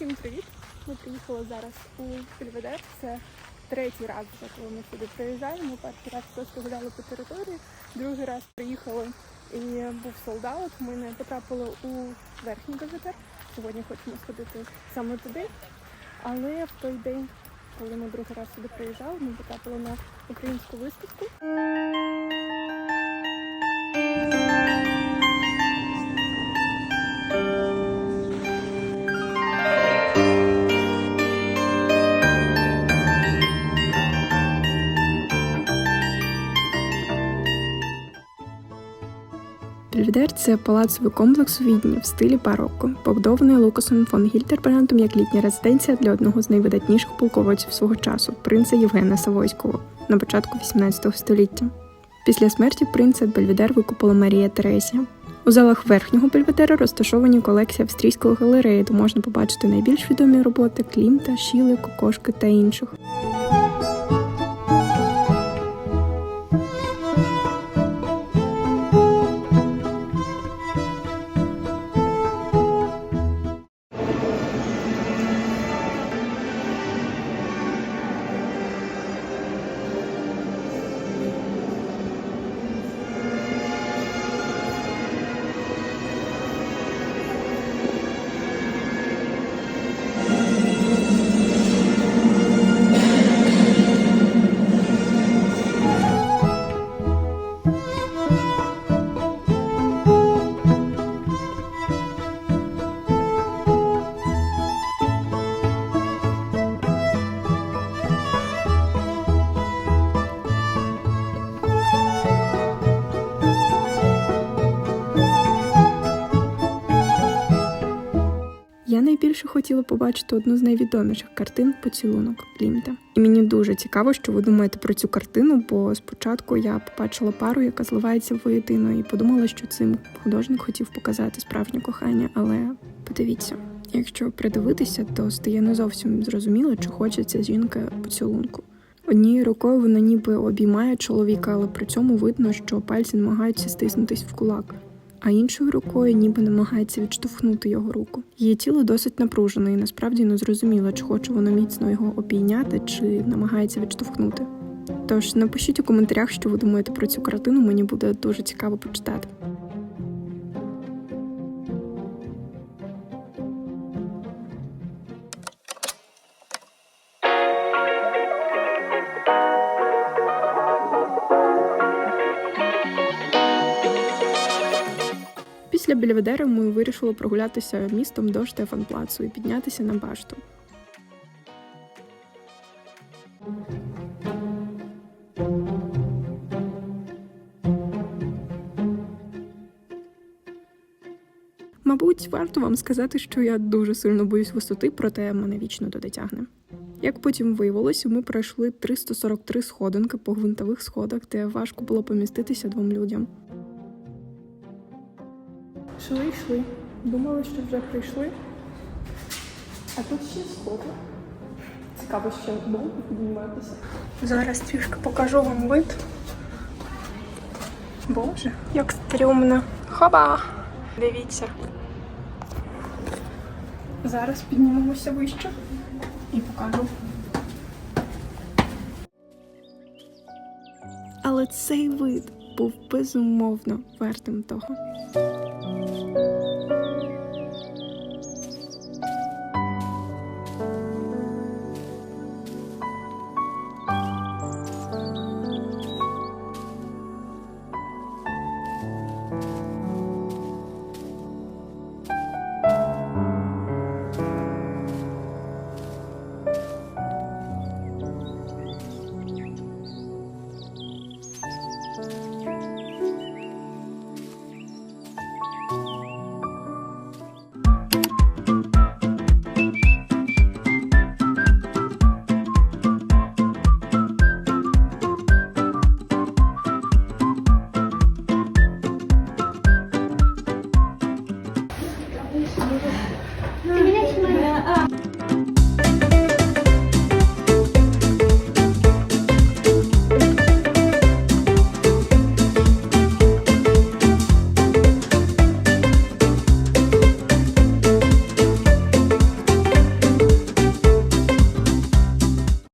Всім привіт! Ми приїхали зараз у Бельведер. Це третій раз коли ми сюди приїжджаємо. Перший раз просто гуляли по території, другий раз приїхали і був солдат. Ми не потрапили у верхній Бельведер. Сьогодні хочемо сходити саме туди. Але в той день, коли ми другий раз сюди приїжджали, ми потрапили на українську виставку. Бельведер – це палацовий комплекс у Відні в стилі барокко, побудований Лукасом фон Гільтербрандом як літня резиденція для одного з найвидатніших полководців свого часу принца Євгена Савойського на початку XVIII століття. Після смерті принца Бельведер викупила Марія Терезія. У залах верхнього Бельведера розташовані колекції австрійської галереї, де можна побачити найбільш відомі роботи Клімта, Шіли, Кокошки та інших. Найбільше хотіла побачити одну з найвідоміших картин поцілунок Клімта. І мені дуже цікаво, що ви думаєте про цю картину, бо спочатку я побачила пару, яка зливається воєдино, і подумала, що цим художник хотів показати справжнє кохання. Але подивіться, якщо придивитися, то стає не зовсім зрозуміло, чи хоче ця жінка поцілунку. Однією рукою вона ніби обіймає чоловіка, але при цьому видно, що пальці намагаються стиснутись в кулак а іншою рукою ніби намагається відштовхнути його руку. Її тіло досить напружене і насправді не зрозуміло, чи хоче вона міцно його обійняти, чи намагається відштовхнути. Тож напишіть у коментарях, що ви думаєте про цю картину, мені буде дуже цікаво почитати. Після Бельведера ми вирішили прогулятися містом до Штефанплацу і піднятися на башту. Мабуть, варто вам сказати, що я дуже сильно боюсь висоти, проте мене вічно туди тягне. Як потім виявилося, ми пройшли 343 сходинки по гвинтових сходах, де важко було поміститися двом людям. Йшли, йшли. Думали, що вже прийшли. А тут ще сходи. Цікаво, ще довго підніматися. Зараз трішки покажу вам вид. Боже, як стрьомно. Хоба! Дивіться. Зараз піднімемося вище і покажу. Але цей вид був безумовно вартим того. uh.